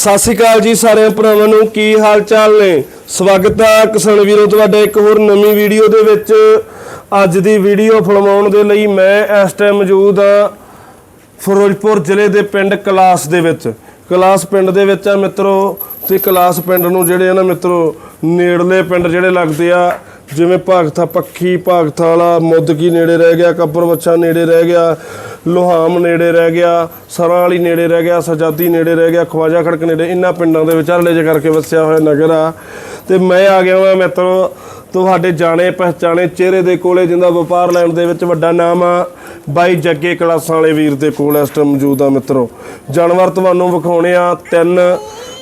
ਸਤਿ ਸ਼੍ਰੀ ਅਕਾਲ ਜੀ ਸਾਰੇ ਭਰਾਵਾਂ ਨੂੰ, ਕੀ ਹਾਲ ਚਾਲ ਨੇ? ਸਵਾਗਤ ਹੈ ਕਿਸਾਨ ਵੀਰੋ, ਤੁਹਾਡਾ ਇੱਕ ਹੋਰ ਨਵੀਂ ਵੀਡੀਓ ਦੇ ਵਿੱਚ। ਅੱਜ ਦੀ ਵੀਡੀਓ ਫਿਲਮਾਉਣ ਦੇ ਲਈ ਮੈਂ ਇਸ ਟਾਈਮ ਮੌਜੂਦ ਹਾਂ ਫਿਰੋਜ਼ਪੁਰ ਜ਼ਿਲ੍ਹੇ ਦੇ ਪਿੰਡ ਕਲਾਸ ਦੇ ਵਿੱਚ। ਕਲਾਸ ਪਿੰਡ ਦੇ ਵਿੱਚ ਆ ਮਿੱਤਰੋ, ਤੇ ਕਲਾਸ ਪਿੰਡ ਨੂੰ ਜਿਹੜੇ ਆ ਨਾ ਮਿੱਤਰੋ, ਨੇੜਲੇ ਪਿੰਡ ਜਿਹੜੇ ਲੱਗਦੇ ਆ ਜਿਵੇਂ ਭਾਗਥਾ ਪੱਖੀ, ਭਾਗਥਾ ਵਾਲਾ, ਮੁੱਦਕੀ ਨੇੜੇ ਰਹਿ ਗਿਆ ਕੱਬਰ ਬੱਚਾ ਨੇੜੇ ਰਹਿ ਗਿਆ, ਲੋਹਾਮ ਨੇੜੇ ਰਹਿ ਗਿਆ ਸਰਾਂ ਵਾਲੀ ਨੇੜੇ ਰਹਿ ਗਿਆ, ਸਜਾਦੀ ਨੇੜੇ ਰਹਿ ਗਿਆ, ਖਵਾਜਾ ਖੜਕ ਨੇੜੇ ਇਹਨਾਂ ਪਿੰਡਾਂ ਦੇ ਵਿਚਾਲੇ ਜੇ ਕਰਕੇ ਵਸਿਆ ਹੋਇਆ ਨਗਰ ਆ। ਤੇ ਮੈਂ ਆ ਗਿਆ ਹਾਂ ਮਿੱਤਰੋ, ਤੁਹਾਡੇ ਜਾਣੇ ਪਹਿਚਾਣੇ ਚਿਹਰੇ ਦੇ ਕੋਲੇ, ਜਿੰਦਾ ਵਪਾਰ ਲੈਣ ਦੇ ਵਿੱਚ ਵੱਡਾ ਨਾਮ ਆ। ਬਾਈ ਜੱਗੇ ਕਲਾਸਾਂ ਵਾਲੇ ਵੀਰ ਦੇ ਕੋਲ ਇਸ ਟਾਈਮ ਮੌਜੂਦ ਆ ਮਿੱਤਰੋ। ਜਾਨਵਰ ਤੁਹਾਨੂੰ ਵਿਖਾਉਣੇ ਆ ਤਿੰਨ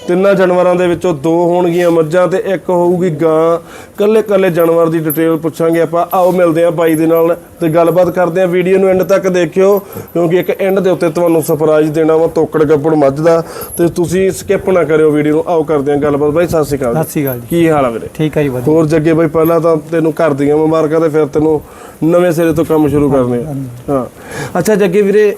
ਤਿੰਨਾਂ ਜਾਨਵਰਾਂ ਦੇ ਵਿੱਚੋਂ ਦੋ ਹੋਣਗੀਆਂ ਮੱਝਾਂ ਤੇ ਇੱਕ ਹੋਊਗੀ ਗਾਂ। ਕੱਲੇ ਕੱਲੇ ਜਾਨਵਰ ਦੀ ਡਿਟੇਲ ਪੁੱਛਾਂਗੇ ਆਪਾਂ। ਆਓ ਮਿਲਦੇ ਆ ਬਾਈ ਦੇ ਨਾਲ ਤੇ ਗੱਲਬਾਤ ਕਰਦੇ ਆ ਵੀਡੀਓ ਨੂੰ ਐਂਡ ਤੱਕ ਦੇਖਿਓ ਕਿਉਂਕਿ ਇੱਕ ਐਂਡ ਦੇ ਉੱਤੇ ਤੁਹਾਨੂੰ ਸਰਪ੍ਰਾਈਜ਼ ਦੇਣਾ ਵਾ ਤੋਕੜ ਗੱਪੜ ਮੱਝ ਦਾ। ਤੇ ਤੁਸੀਂ ਸਕਿਪ ਨਾ ਕਰਿਓ ਵੀਡੀਓ ਨੂੰ। ਆਓ ਕਰਦੇ ਆ ਗੱਲਬਾਤ। ਬਾਈ ਸਤਿ ਸ਼੍ਰੀ ਅਕਾਲ। ਸਤਿ ਸ਼੍ਰੀ ਅਕਾਲ ਜੀ। ਕੀ ਹਾਲ ਆ ਵੀਰੇ? ਠੀਕ ਹੈ ਜੀ ਵਧੀਆ। ਹੋਰ ਜੱਗੇ ਬਾਈ ਪਹਿਲਾਂ ਤਾਂ ਤੈਨੂੰ ਘਰ ਦੀਆਂ ਮੁਬਾਰਕਾਂ ਤੇ ਫਿਰ ਤੈਨੂੰ ਨਵੇਂ ਸਿਰੇ ਤੋਂ ਕੰਮ ਸ਼ੁਰੂ ਕਰਨੇ ਆ। ਹਾਂ। ਅੱਛਾ ਜੱਗੇ ਵੀਰੇ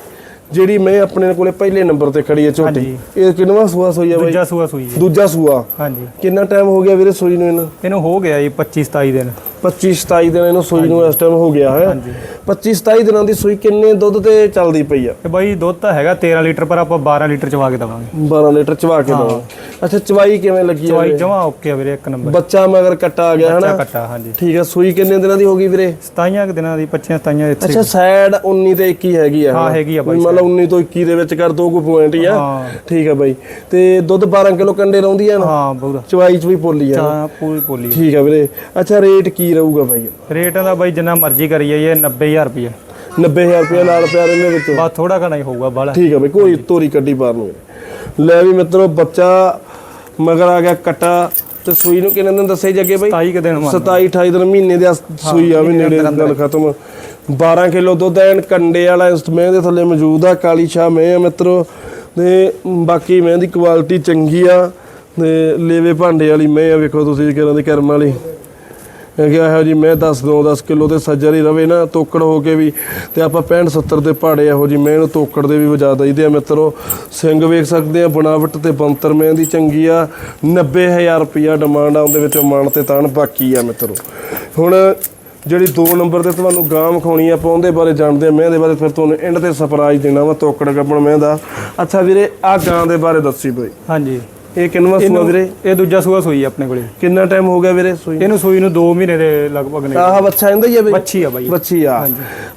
ਜਿਹੜੀ ਮੈਂ ਆਪਣੇ ਕੋਲੇ ਪਹਿਲੇ ਨੰਬਰ ਤੇ ਖੜੀ ਹੈ ਝੋਟੀ। ਇਹ ਕਿੰਨਵਾ ਸੂਆ ਸੋਈ ਬਾਈ? ਦੂਜਾ ਸੂਆ ਸੂਈ ਜੀ ਦੂਜਾ ਸੂਆ। ਹਾਂਜੀ। ਕਿੰਨਾ ਟਾਈਮ ਹੋ ਗਿਆ ਵੀਰੇ ਸੂਈ ਨੂੰ ਇਹਨੂੰ? ਇਹਨੂੰ ਹੋ ਗਿਆ ਜੀ 25 27 ਦਿਨ। 25 27 ਦਿਨ ਇਹਨੂੰ ਸੂਈ ਨੂੰ ਇਸ ਟਾਈਮ ਹੋ ਗਿਆ ਹੈ। ਹਾਂਜੀ। 25 27 ਦਿਨਾਂ ਦੀ ਸੂਈ ਕਿੰਨੇ ਦੁੱਧ ਤੇ ਚੱਲਦੀ ਪਈ ਆ? ਤੇ ਬਾਈ ਦੁੱਧ ਤਾਂ ਹੈਗਾ 13 ਲੀਟਰ ਪਰ ਆਪਾਂ 12 ਲੀਟਰ ਚਵਾ ਕੇ ਦਵਾਂਗੇ। 12 ਲੀਟਰ ਚਵਾ ਕੇ ਦਵਾ ਅੱਛਾ ਚਵਾਈ ਕਿਵੇਂ ਲੱਗੀ ਆ ਚਵਾਈ ਜਮਾ ਓਕੇ ਆ ਵੀਰੇ ਇੱਕ ਨੰਬਰ। ਬੱਚਾ ਮਗਰ ਕੱਟਾ ਆ ਗਿਆ ਬੱਚਾ ਹਨਾ? ਕੱਟਾ ਹਾਂਜੀ। ਠੀਕ ਆ ਸੂਈ ਕਿੰਨੇ ਦਿਨਾਂ ਦੀ ਹੋ ਗਈ ਵੀਰੇ? 27 ਕੁ ਦਿਨਾਂ ਦੀ 25 27 ਇੱਥੇ। ਅੱਛਾ ਸਾਈਡ 19 ਤੇ 21 ਹੈਗੀ ਆ ਹਾਂ? ਹੈਗੀ ਆ ਬਾਈ ਮਤਲਬ 19 ਤੋਂ 21 ਦੇ ਵਿੱਚ ਕਰ ਦੋ ਕੋਈ ਪੁਆਇੰਟ ਹੀ ਆ। ਹਾਂ। ਠੀਕ ਆ ਬਾਈ। ਤੇ ਦੁੱਧ 12 ਕਿਲੋ ਕੰਡੇ ਲਾਉਂਦੀ ਆ ਨਾ? ਹਾਂ ਬਹੁਤਾ ਚਵਾਈ ਚ ਵੀ ਪੋਲੀ ਆ ਚਾ ਪੂਰੀ ਪੋਲੀ ਠੀਕ ਆ ਵੀਰੇ। ਅੱਛਾ ਰੇਟ ਕੀ ਰਹੂਗਾ ਬਾਈ? ਰੇਟ ਦਾ ਬਾਈ ਜਿੰਨਾ ਮਰਜ਼ੀ ਕਰੀ ਜਾਈਏ 90000 ਰੁਪਏ। 90000 ਰੁਪਏ ਨਾਲ ਪਿਆ ਇਹਦੇ ਵਿੱਚ ਬਸ ਥੋੜਾ ਘਣਾ ਹੀ ਹੋਊਗਾ ਬਾਲਾ। ਠੀਕ ਆ ਬਈ ਕੋਈ ਤੋਰੀ ਕੱਢੀ ਬਾਹਰ ਨੂੰ। ਲੈ ਵੀ ਮਿੱਤਰੋ ਬੱਚਾ ਮਗਰ ਆ ਗਿਆ ਕਟਾ ਤੇ ਸੂਈ ਨੂੰ ਕਿੰਨੇ ਦਿਨ ਦੱਸੇ ਜੱਗੇ ਬਈ? 27 ਕੁ ਦਿਨ ਮੰਨ 27 28 ਦਿਨ ਮਹੀਨੇ ਦੇ ਸੂਈ ਆ ਵੀ ਨੇੜੇ ਦਿਨ ਖਤਮ। 12 ਕਿਲੋ ਦੁੱਧ ਐਨ ਕੰਡੇ ਵਾਲਾ ਇਸ ਮੈਂ ਦੇ ਥੱਲੇ ਮੌਜੂਦ ਆ ਕਾਲੀ ਸ਼ਾਹ ਮੈਂ ਆ ਮਿੱਤਰੋ। ਤੇ ਬਾਕੀ ਮੈਂ ਦੀ ਕੁਆਲਿਟੀ ਚੰਗੀ ਆ। ਤੇ ਲੇਵੇ ਭਾਂਡੇ ਵਾਲੀ ਮੈਂ ਆ ਵੇਖੋ ਤੁਸੀਂ ਕਿਹਨਾਂ ਦੀ ਕਰਮ ਵਾਲੀ। ਕਿਹਾ, ਇਹੋ ਜੀ ਮੈਂ 10 9 10 ਕਿਲੋ ਤੇ ਸੱਜਰ ਹੀ ਰਵੇ ਨਾ, ਤੋਕੜ ਹੋ ਕੇ ਵੀ ਤੇ ਆਪਾਂ 65 70 ਦੇ ਪਹਾੜੇ ਇਹੋ ਜੀ ਮੈਂ ਇਹਨੂੰ ਤੋਕੜ ਦੇ ਵੀ ਵਜਾ ਦਈਦੇ ਆ ਮਿੱਤਰੋ। ਸਿੰਘ ਵੇਖ ਸਕਦੇ ਆ, ਬਣਾਵਟ ਤੇ ਬੰਤਰ ਮੈਂ ਦੀ ਚੰਗੀ ਆ। 90000 ਰੁਪਿਆ ਡਿਮਾਂਡ ਆ, ਉਹਦੇ ਵਿੱਚ ਮਾਨ ਤੇ ਤਾਣ ਬਾਕੀ ਆ ਮਿੱਤਰੋ। ਹੁਣ ਜਿਹੜੀ 2 ਨੰਬਰ ਤੇ ਤੁਹਾਨੂੰ ਗਾਂ ਵਿਖਾਉਣੀ ਆ, ਆਪਾਂ ਉਹਦੇ ਬਾਰੇ ਜਾਣਦੇ ਆ। ਮੈਂ ਇਹਦੇ ਬਾਰੇ ਫਿਰ ਤੁਹਾਨੂੰ ਐਂਡ ਤੇ ਸਰਪ੍ਰਾਈਜ਼ ਦੇਣਾ ਵਾ, ਤੋਕੜ ਗੱਪਣ ਮੈਂ ਦਾ। ਅੱਛਾ ਵੀਰੇ ਆ ਗਾਂ ਦੇ ਬਾਰੇ ਦੱਸੀ ਬਈ। ਹਾਂਜੀ। ਇਹ ਕਿੰਨਵਾ ਸੂਆ ਵੀਰੇ? ਇਹ ਦੂਜਾ ਸੂਆ ਸੂਈ ਆਪਣੇ ਕੋਲੇ। ਕਿੰਨਾ ਟਾਈਮ ਹੋ ਗਿਆ ਵੀਰੇ ਸੂਈ? ਇਹਨੂੰ ਸੂਈ ਨੂੰ 2 ਮਹੀਨੇ ਦੇ ਲਗਭਗ ਨੇ। ਆਹ ਬੱਚਾ ਇਹਦਾ ਹੀ ਆ ਬਈ ਬੱਚੀ ਆ ਬਾਈ। ਬੱਚੀ ਆ।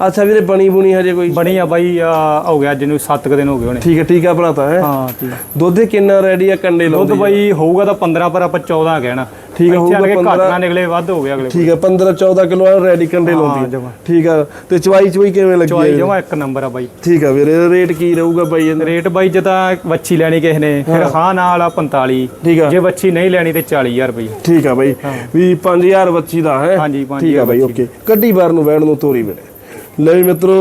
ਅੱਛਾ ਵੀਰੇ ਬਣੀ ਬੁਣੀ ਹਜੇ ਕੋਈ? ਬਣੀ ਆ ਬਾਈ ਆ ਹੋ ਗਿਆ ਅੱਜ ਨੂੰ 7 ਕੁ ਦਿਨ ਹੋ ਗਏ ਹੋਣੇ। ਠੀਕ ਹੈ ਠੀਕ ਆ ਭਰਾਤਾ ਹੈ। ਹਾਂ ਠੀਕ। ਦੁੱਧ ਕਿੰਨਾ ਰੈਡੀ ਆ ਕੰਡੇ ਦੁੱਧ ਲਾਉਂਦੀ ਬਾਈ ਹੋਊਗਾ ਤਾਂ 15 ਪਰ ਆਪਾਂ 14 ਕਹਿਣਾ। ਠੀਕ ਆ, ਹੋਊਗਾ ਘੱਟ 15 ਨਾ ਨਿਕਲੇ ਵੱਧ ਹੋ ਗਿਆ ਅਗਲੇ ਠੀਕ ਹੈ 15 14 ਕਿਲੋ ਰੈਡੀ ਕੰਡੇ ਲਾਉਂਦੀ। ਠੀਕ ਆ ਤੇ ਚਵਾਈ ਚਵਾਈ ਕਿਵੇਂ ਲੱਗੀ ਚਵਾਈ ਹੈ? ਜਮਾ ਇੱਕ ਨੰਬਰ ਆ ਬਾਈ। ਠੀਕ ਆ ਵੀਰੇ ਰੇਟ ਕੀ ਰਹੂਗਾ ਬਾਈ ਇਹਦਾ? ਰੇਟ ਬਾਈ ਜੇ ਤਾਂ ਵੱਛੀ ਲੈਣੀ ਕਿਸੇ ਨੇ ਫਿਰ ਹਾਂ। ਨਾਲ ਆ 45 ਠੀਕ ਆ ਜੇ ਵੱਛੀ ਨਹੀਂ ਲੈਣੀ ਤੇ 40000 ਰੁਪਏ ਠੀਕ ਆ ਬਾਈ ਵੀ 5000 ਬੱਚੀ ਦਾ ਹੈ। ਹਾਂਜੀ, ਠੀਕ ਆ ਬਾਈ ਓਕੇ। ਕੱਢੀ ਬਾਰ ਨੂੰ ਬੈਣ ਨੂੰ ਤੋਰੀ ਵੀਰੇ। ਲੈ ਮਿੱਤਰੋ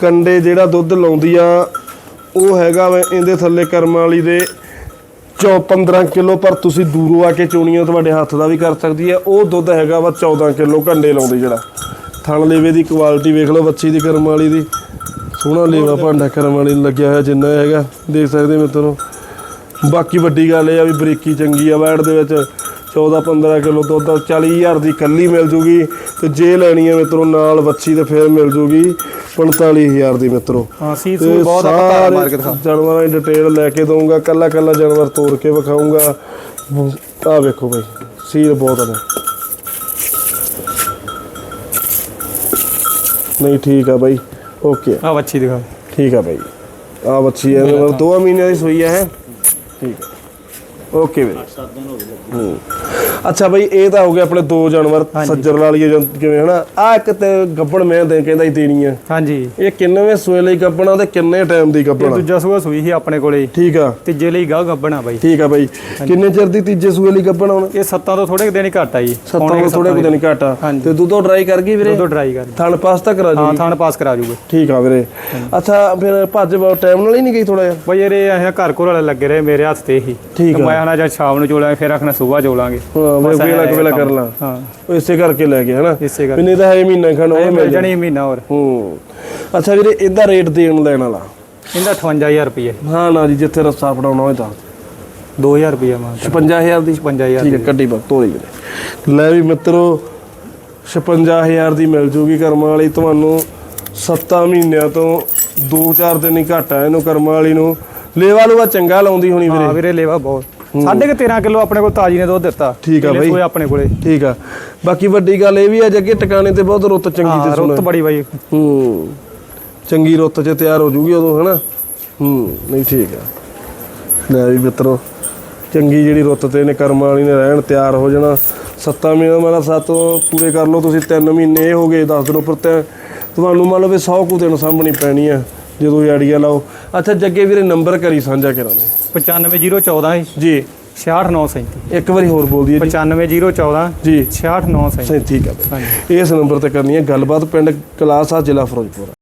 ਕੰਡੇ ਜਿਹੜਾ ਦੁੱਧ ਲਾਉਂਦੀ ਆ ਉਹ ਹੈਗਾ ਵਾ ਇਹਦੇ ਥੱਲੇ ਕਰਮ ਵਾਲੀ ਦੇ ਚੌ 15 ਕਿਲੋ, ਪਰ ਤੁਸੀਂ ਦੂਰੋਂ ਆ ਕੇ ਚੋਣੀਆਂ ਤੁਹਾਡੇ ਹੱਥ ਦਾ ਵੀ ਕਰ ਸਕਦੀ ਹੈ। ਉਹ ਦੁੱਧ ਹੈਗਾ ਵਾ 14 ਕਿਲੋ ਘੰਡੇ ਲਾਉਂਦੇ ਜਿਹੜਾ। ਥਣ ਲੇਵੇ ਦੀ ਕੁਆਲਿਟੀ ਵੇਖ ਲਓ ਬੱਚੀ ਦੀ, ਕਰਮ ਵਾਲੀ ਦੀ। ਸੋਹਣਾ ਲੇਵਾ ਭਾਂਡਾ ਕਰਮ ਵਾਲੀ ਨੂੰ ਲੱਗਿਆ ਹੋਇਆ ਜਿੰਨਾ ਹੈਗਾ, ਦੇਖ ਸਕਦੇ ਮਿੱਤਰੋ। ਬਾਕੀ ਵੱਡੀ ਗੱਲ ਇਹ ਆ ਵੀ ਬਰੀਕੀ ਚੰਗੀ ਆ ਵੈੜ ਦੇ ਵਿੱਚ। 14 15 ਕਿਲੋ ਦੁੱਧ 40000 ਦੀ ਕੱਲੀ ਮਿਲ ਜੂਗੀ ਤੇ ਜੇ ਲੈਣੀ ਹੈ ਮਿੱਤਰੋ ਨਾਲ ਵੱਛੀ ਤੇ ਫਿਰ ਮਿਲ ਜੂਗੀ 45000 ਦੀ ਮਿੱਤਰੋ। ਹਾਂ ਸੀ ਤੇ ਸੂ ਬਹੁਤ ਆਪਾਂ ਧਾਰ ਮਾਰ ਕੇ ਸਾਰੇ ਦਿਖਾ ਜਾਨਵਰਾਂ ਦੀ ਡਿਟੇਲ ਲੈ ਕੇ ਦਊਂਗਾ ਕੱਲਾ ਕੱਲਾ ਜਾਨਵਰ ਤੋੜ ਕੇ ਵਿਖਾਊਂਗਾ। ਆਹ ਵੇਖੋ ਬਈ ਸੀਲ ਬਹੁਤ ਨੇ। ਨਹੀਂ ਠੀਕ ਆ ਬਾਈ ਓਕੇ। ਆ ਵੱਛੀ ਦਿਖਾ। ਠੀਕ ਆ ਬਾਈ ਆ ਬੱਚੀ ਹੈ ਮਤਲਬ ਦੋ ਮਹੀਨਿਆਂ ਦੀ ਸੂਈ ਹੈ? ਠੀਕ ਹੈ ਓਕੇ ਵੀਰੇ। ਹੂੰ। ਅੱਛਾ ਬਾਈ ਇਹ ਤਾਂ ਹੋ ਗਿਆ ਆਪਣੇ ਦੋ ਜਾਨਵਰ ਸੱਜਰ ਵਾਲੀ ਜਾਂ ਕਿਵੇਂ ਹਨਾ? ਆ ਇੱਕ ਤੇ ਗੱਬਣ ਮੈਂ ਦੇ ਕਹਿੰਦਾ ਹੀ ਦੇਣੀ ਹੈ ਹਾਂਜੀ। ਇਹ ਕਿੰਨਵੇਂ ਸੂਏ ਲਈ ਗੱਬਣਾ ਤੇ ਕਿੰਨੇ ਟਾਈਮ ਦੀ ਇਹ ਗੱਬਣਾ ਦੂਜਾ ਸੂਆ ਸੂਈ ਸੀ ਆਪਣੇ ਕੋਲੇ। ਠੀਕ ਆ। ਤੀਜੇ ਲਈ ਗਾਹ ਗੱਬਣਾ ਬਾਈ। ਠੀਕ ਆ ਬਾਈ। ਕਿੰਨੇ ਚਿਰ ਦੀ ਤੀਜੇ ਸੂਏ ਲਈ ਗੱਬਣਾ ਹੁਣ? ਇਹ ਸੱਤਾਂ ਤੋਂ ਥੋੜੇ ਦਿਨ ਘੱਟ ਆ ਜੀ। ਸੱਤਾਂ ਤੋਂ ਥੋੜੇ ਦਿਨ ਘਾਟਾ। ਤੇ ਦੁੱਧੋਂ ਡਰਾਈ ਕਰ ਗਈ ਵੀਰੇ? ਦੁੱਧ ਡਰਾਈ ਕਰ ਥਣ ਪਾਸ ਤੱਕ ਕਰਾ ਹਾਂ ਜੀ ਥਾਣ ਪਾਸ ਕਰਾ ਜੂਗੇ। ਠੀਕ ਆ ਵੀਰੇ। ਅੱਛਾ ਫਿਰ ਭੱਜ ਟਾਈਮ ਨਾਲ ਹੀ ਨਹੀਂ ਗਈ ਥੋੜਾ ਜਿਹਾ? ਬਈ ਇਹਦੇ ਅਸੀਂ ਘਰ ਕੋਲ ਵਾਲੇ ਲੱਗੇ ਰਹੇ ਮੇਰੇ ਹੱਥ ਤੇ ਹੀ। ਠੀਕ ਤੇ ਮੈਂ ਆਣਾ ਜਾਂ ਸ਼ਾਮ ਨੂੰ ਚੋਲਾਂਗੇ ਫਿਰ ਆਖਣਾ ਸਵੇਰ ਚੋਲਾਂਗੇ ਹਾਂ ਮੈਂ ਵੇਲਾ ਵੇਲਾ ਕਰ ਲਾਂ ਹਾਂ। ਉਹ ਇਸੇ ਕਰਕੇ ਲੈ ਗਏ ਹਨਾ? ਇਸੇ ਕਰ ਮੈਨੇ ਤਾਂ ਹੈ ਮਹੀਨਾ ਖਣ ਉਹ ਮਿਲ ਮਿਲ ਜਾਣੀ। ਮਹੀਨਾ ਹੋਰ। ਹੂੰ। ਅੱਛਾ ਵੀਰੇ ਇਹਦਾ ਰੇਟ ਦੇਣ ਲੈਣ ਵਾਲਾ? ਇਹਦਾ 58000 ਰੁਪਏ ਹਾਂ ਨਾ ਜੀ ਜਿੱਥੇ ਰਸਤਾ ਫੜਾਉਣਾ ਹੋਏ ਤਾਂ। 2000 ਰੁਪਇਆ ਮੰਗਦਾ 55000 ਦੀ? 55000 ਠੀਕ ਹੈ ਕੱਢੀ ਤੋਰੀ ਵੀਰੇ। ਲੈ ਵੀ ਮਿੱਤਰੋ 56000 ਦੀ ਮਿਲ ਜੂਗੀ ਕਰਮਾਂ ਵਾਲੀ। ਤੁਹਾਨੂੰ 7 ਮਹੀਨਿਆਂ ਤੋਂ 2-4 ਦਿਨ ਹੀ ਘੱਟ ਆ ਇਹਨੂੰ ਕਰਮਾਂ ਵਾਲੀ ਨੂੰ। ਲੇਵਾ ਲੂਆ ਚੰਗਾ ਲਾਉਂਦੀ ਹੋਣੀ ਵੀਰੇ। ਹਾਂ ਵੀਰੇ ਲੇਵਾ ਬਹੁਤ। ਸਾਢੇ ਕੁ 13 ਕਿਲੋ ਆਪਣੇ ਕੋਲ ਤਾਜੀ ਨੇ ਦੁੱਧ ਦਿੱਤਾ। ਠੀਕ ਆ ਬਾਈ। ਸੂਏ ਆਪਣੇ ਕੋਲੇ। ਠੀਕ ਆ। ਬਾਕੀ ਵੱਡੀ ਗੱਲ ਇਹ ਵੀ ਆ ਜੱਗੇ ਟਿਕਾਣੇ ਤੇ ਬਹੁਤ ਰੁੱਤ ਚੰਗੀ ਤੇ ਸੁਣ। ਰੁੱਤ ਬੜੀ ਬਾਈ। ਹੂੰ। ਚੰਗੀ ਰੁੱਤ 'ਚ ਤਿਆਰ ਹੋ ਜੂਗੀ ਉਦੋਂ ਹਨਾ? ਹੂੰ ਨਹੀਂ ਠੀਕ ਆ। ਲੈ ਵੀ ਮਿੱਤਰੋ ਚੰਗੀ ਜਿਹੜੀ ਰੁੱਤ ਤੇ ਨੇ ਕਰਮਾਂ ਵਾਲੀ ਨੇ ਰਹਿਣ ਤਿਆਰ ਹੋ ਜਾਣਾ। ਸੱਤਾਂ ਮਹੀਨੇ ਮਾਰਾ ਸੱਤ ਪੂਰੇ ਕਰ ਲਓ ਤੁਸੀਂ ਤਿੰਨ ਮਹੀਨੇ ਇਹ ਹੋ ਗਏ 10 ਦਿਨ ਉੱਪਰ ਤੇ। ਤੁਹਾਨੂੰ ਮੰਨ ਲਓ ਵੀ 100 ਕੁ ਦਿਨ ਸਾਂਭਣੀ ਪੈਣੀ ਆ। ਜਦੋਂ ਆੜੀਆ ਲਾਓ। ਅੱਛਾ ਜੱਗੇ ਵੀਰੇ ਨੰਬਰ ਕਰੀ ਸਾਂਝਾ ਕਰਾਂਗੇ 95014 ਜੀ। 66937 ਇੱਕ ਵਾਰੀ ਹੋਰ ਬੋਲ ਦਈਏ ਜੀ। 95014 ਜੀ। 66937 ਸਹੀ ਠੀਕ ਬਈ। ਹਾਂਜੀ। ਇਸ ਨੰਬਰ ਤੇ ਕਰਨੀ ਹੈ ਗੱਲਬਾਤ ਪਿੰਡ ਕਲਾਸਾ ਜ਼ਿਲ੍ਹਾ ਫਿਰੋਜ਼ਪੁਰ।